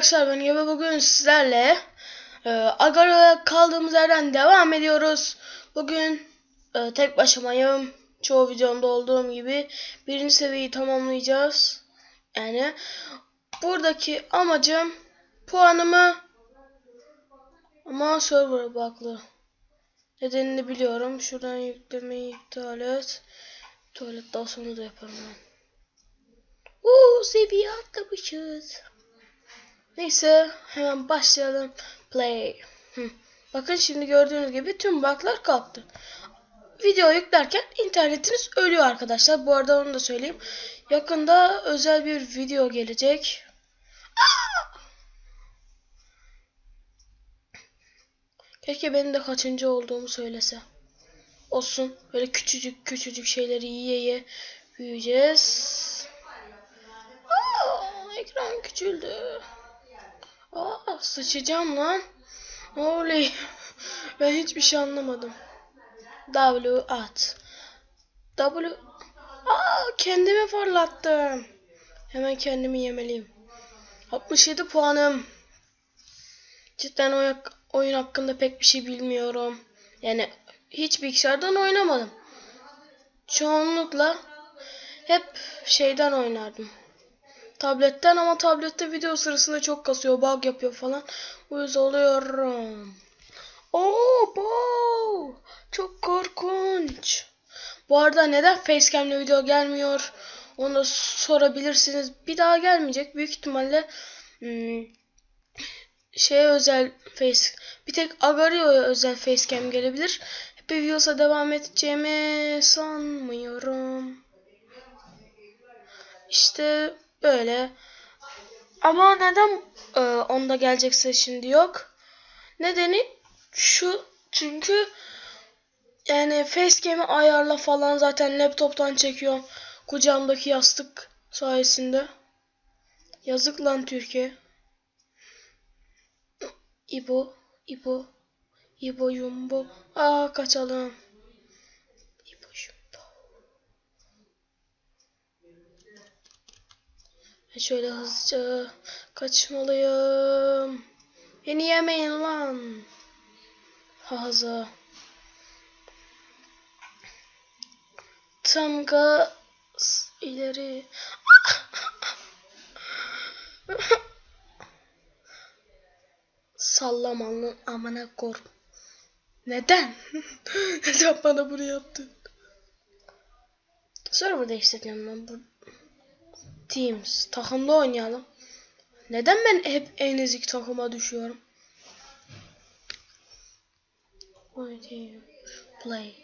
arkadaşlar ben Gebe bugün sizlerle e, Agaro'ya kaldığımız yerden devam ediyoruz. Bugün e, tek başımayım. Çoğu videomda olduğum gibi birinci seviyeyi tamamlayacağız. Yani buradaki amacım puanımı ama server baklı. Nedenini biliyorum. Şuradan yüklemeyi iptal et. Tuvalet daha sonra da yaparım ben. Uuu seviye atlamışız. Neyse hemen başlayalım. Play. Bakın şimdi gördüğünüz gibi tüm bug'lar kalktı. Video yüklerken internetiniz ölüyor arkadaşlar. Bu arada onu da söyleyeyim. Yakında özel bir video gelecek. Keşke benim de kaçıncı olduğumu söylese. Olsun. Böyle küçücük küçücük şeyleri yiye yiye büyüyeceğiz. Aa, ekran küçüldü. Aa, sıçacağım lan. Oley. Ben hiçbir şey anlamadım. W at. W. Aa, kendimi fırlattım. Hemen kendimi yemeliyim. 67 puanım. Cidden oyun, hakkında pek bir şey bilmiyorum. Yani hiç bilgisayardan oynamadım. Çoğunlukla hep şeyden oynardım. Tabletten ama tablette video sırasında çok kasıyor, bug yapıyor falan. Uyuz oluyorum. Oo, bu çok korkunç. Bu arada neden facecam'le video gelmiyor? Onu da sorabilirsiniz. Bir daha gelmeyecek. Büyük ihtimalle hmm, şeye özel face bir tek Agario'ya özel facecam gelebilir. Hep devam edeceğimi sanmıyorum. İşte böyle. Ama neden e, onda gelecekse şimdi yok? Nedeni şu çünkü yani facecam'i ayarla falan zaten laptoptan çekiyorum. Kucağımdaki yastık sayesinde. Yazık lan Türkiye. İbo, İbo, İbo Yumbo. Aa kaçalım. İbo Yumbo. Ben şöyle hızlıca kaçmalıyım. Beni yemeyin lan. Haza. Tam gaz ileri. Sallamanın amına kor. Neden? Neden bana bunu yaptın? Server değiştireceğim ben. Teams. Takımda oynayalım. Neden ben hep en ezik takıma düşüyorum? Play.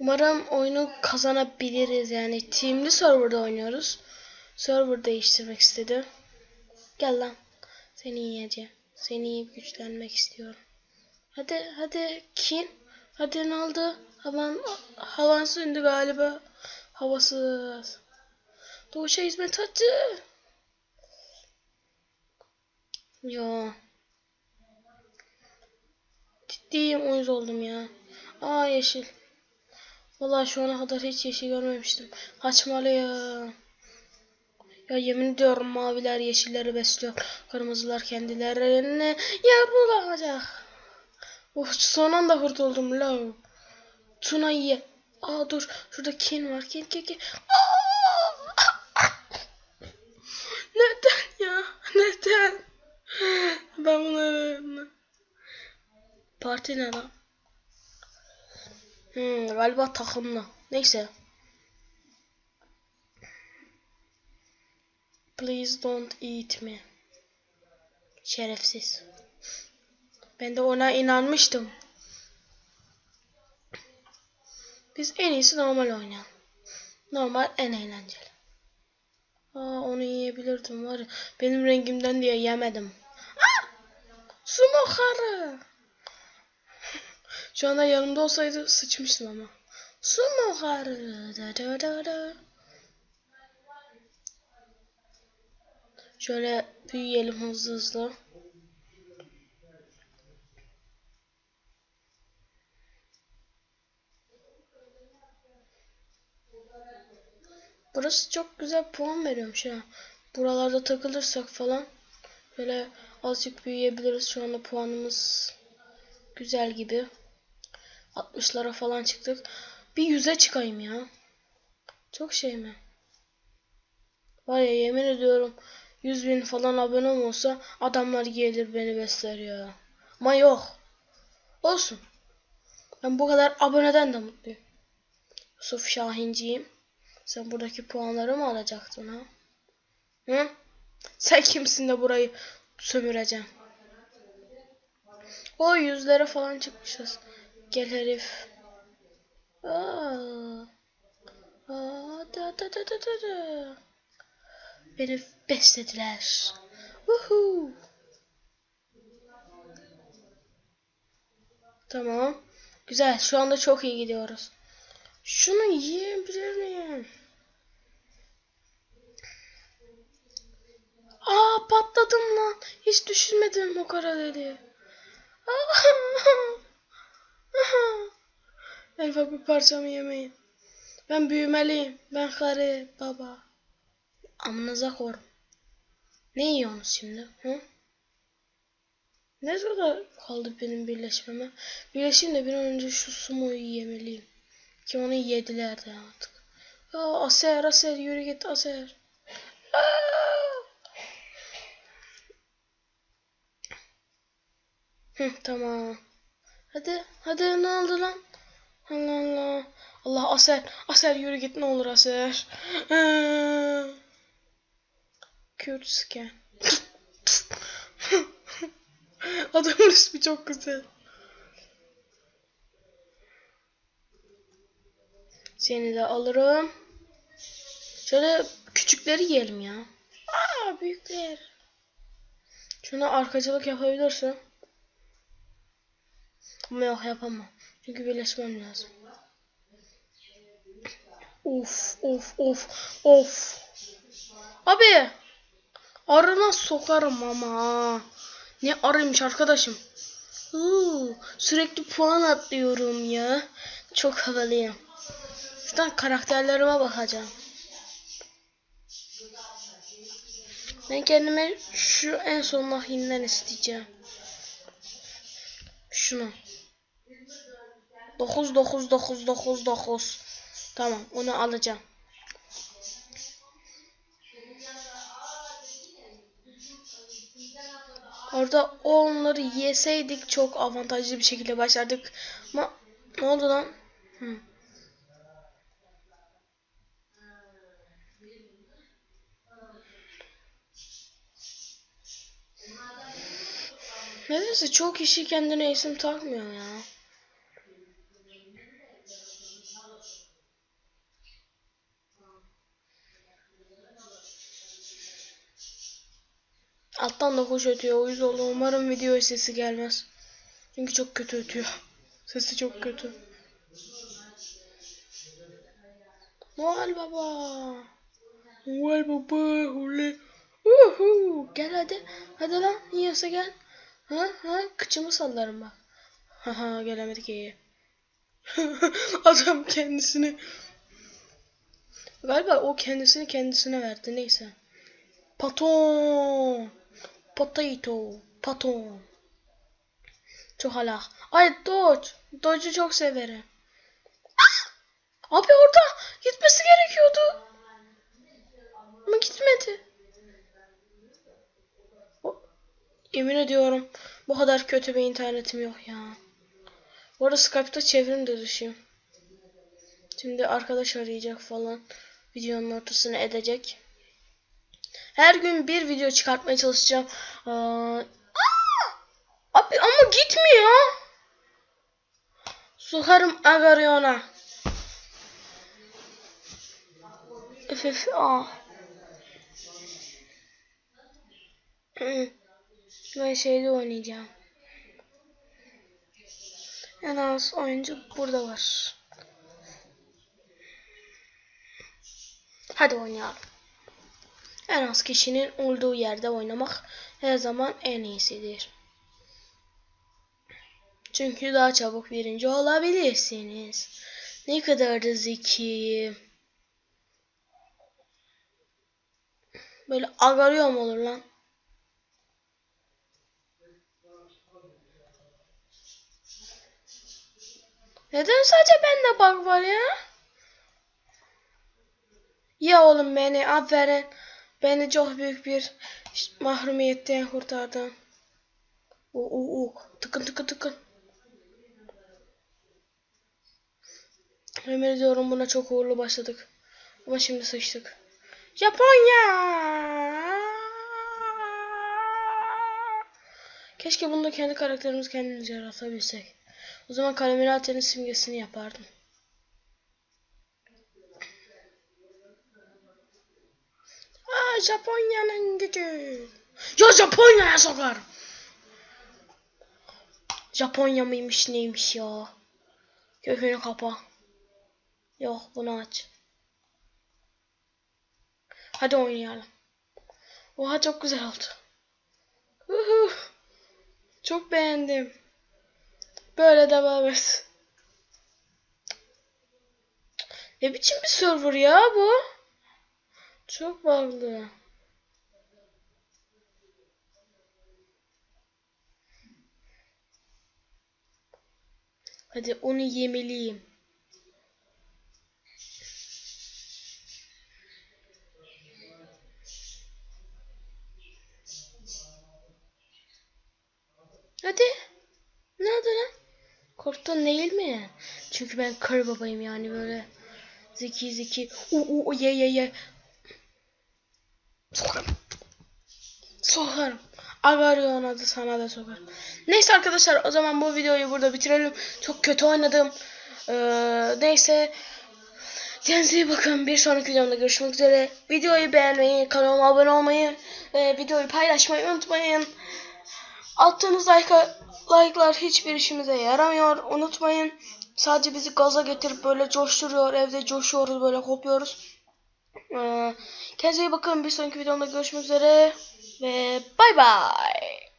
Umarım oyunu kazanabiliriz yani. Teamli serverda oynuyoruz. Server değiştirmek istedi. Gel lan. Seni yiyeceğim. Seni yiyip güçlenmek istiyorum. Hadi hadi kin. Hadi ne oldu? Havan, havan söndü galiba. Havasız. Doğuşa hizmet attı. Yo. Ciddiyim uyuz oldum ya. Aa yeşil. Vallahi şu ana kadar hiç yeşil görmemiştim. Kaçmalı ya. Ya yemin ediyorum maviler yeşilleri besliyor. Kırmızılar kendilerini yapılacak. Oh son anda kurtuldum la. Tuna ye. Aa dur şurada kin var. Kin kin. Aa! Neden ya? Neden? Ben bunu Parti ne lan? Hmm, galiba takımlı. Neyse. Please don't eat me. Şerefsiz. Ben de ona inanmıştım. Biz en iyisi normal oynayalım. Normal en eğlenceli. Aa onu yiyebilirdim var ya. Benim rengimden diye yemedim. Aa! Smokarı. Şu anda yanımda olsaydı sıçmıştım ama. Da da. Şöyle büyüyelim hızlı hızlı. Burası çok güzel puan veriyormuş ha. Buralarda takılırsak falan böyle azıcık büyüyebiliriz. Şu anda puanımız güzel gibi. 60'lara falan çıktık. Bir yüze çıkayım ya. Çok şey mi? Var ya yemin ediyorum 100 bin falan abonem olsa adamlar gelir beni besler ya. Ama yok. Olsun. Ben bu kadar aboneden de mutluyum. Yusuf Şahinciyim. Sen buradaki puanları mı alacaktın ha? Hı? Sen kimsin de burayı sömüreceksin? O yüzlere falan çıkmışız. Gel herif. Aa. Aa, da, da, da, da, da. Beni beslediler. Uhu. Tamam. Güzel. Şu anda çok iyi gidiyoruz. Şunu yiyebilir miyim? Aa patladım lan. Hiç düşünmedim o kara deliği. En ufak bir parçamı yemeyin. Ben büyümeliyim. Ben karı baba. Amınıza korum. Ne yiyorsunuz şimdi? Hı? Ne kadar kaldı benim birleşmeme? Birleşeyim de bir an önce şu sumoyu yemeliyim. Ki onu yediler de artık. Ya Aser Aser yürü git Aser. Tamam. Hadi hadi ne oldu lan? Allah Allah. Allah Aser. Aser yürü git ne olur Aser. Kürt scan. Adamın ismi çok güzel. Seni de alırım. Şöyle küçükleri yiyelim ya. Aa büyükler. Şuna arkacılık yapabilirsin. Ama yok yapamam. Çünkü birleşmem lazım. Of of of of. Abi. Arına sokarım ama. Ne arıymış arkadaşım. Uuu, sürekli puan atlıyorum ya. Çok havalıyım. Şuradan karakterlerime bakacağım. Ben kendime şu en son nahinden isteyeceğim. Şunu. 9 9 9 9 9. Tamam onu alacağım. Orada onları yeseydik çok avantajlı bir şekilde başlardık. Ama ne oldu lan? Hı. Nedense çok kişi kendine isim takmıyor ya. Alttan da kuş ötüyor. O yüzden umarım video sesi gelmez. Çünkü çok kötü ötüyor. Sesi çok kötü. Noel Baba. Noel Baba. Hule. Uhu. Gel hadi. Hadi lan. Yiyorsa gel. Ha ha. Kıçımı sallarım bak. Haha gelemedik iyi. Adam kendisini Galiba o kendisini kendisine verdi neyse. Paton. Potato. Paton. Çok hala. Ay Dodge. Dodge'u çok severim. Abi orada gitmesi gerekiyordu. Ama gitmedi. O, yemin ediyorum bu kadar kötü bir internetim yok ya. Bu arada Skype'da çevrim de düşüyor. Şimdi arkadaş arayacak falan. Videonun ortasını edecek. Her gün bir video çıkartmaya çalışacağım. Aa, abi ama gitmiyor. Sokarım agaryona. Öf Ben şeyde oynayacağım. En az oyuncu burada var. Hadi oynayalım. En az kişinin olduğu yerde oynamak her zaman en iyisidir. Çünkü daha çabuk birinci olabilirsiniz. Ne kadar da zeki. Böyle agarıyor mu olur lan? Neden sadece bende bug var ya? Ya oğlum beni aferin. Beni çok büyük bir mahrumiyetten kurtardın. Oo, oo, oo. Tıkın tıkın tıkın. Emin ediyorum buna çok uğurlu başladık. Ama şimdi sıçtık. Japonya! Keşke bunda kendi karakterimizi kendimiz yaratabilsek. O zaman Kalaminate'nin simgesini yapardım. Aa, Japonya'nın gücü. Ya Japonya'ya sokar. Japonya mıymış neymiş ya? Gökünü kapa. Yok bunu aç. Hadi oynayalım. Oha çok güzel oldu. Uhu. Çok beğendim. Böyle devam et. Ne biçim bir server ya bu? Çok bağlı. Hadi onu yemeliyim. Hadi. Ne oldu lan? Korktun değil mi? Çünkü ben karı babayım yani böyle. Zeki zeki. U u ye ye ye. Sokarım. Sokarım. Agaryon adı sana da sokarım. Neyse arkadaşlar o zaman bu videoyu burada bitirelim. Çok kötü oynadım. Ee, neyse. Kendinize iyi bakın. Bir sonraki videomda görüşmek üzere. Videoyu beğenmeyi, kanalıma abone olmayı, ve videoyu paylaşmayı unutmayın. Attığınız like, like'lar hiçbir işimize yaramıyor. Unutmayın. Sadece bizi gaza getirip böyle coşturuyor. Evde coşuyoruz böyle kopuyoruz. Ee, kendinize iyi bakın. Bir sonraki videomda görüşmek üzere. Ve bay bay.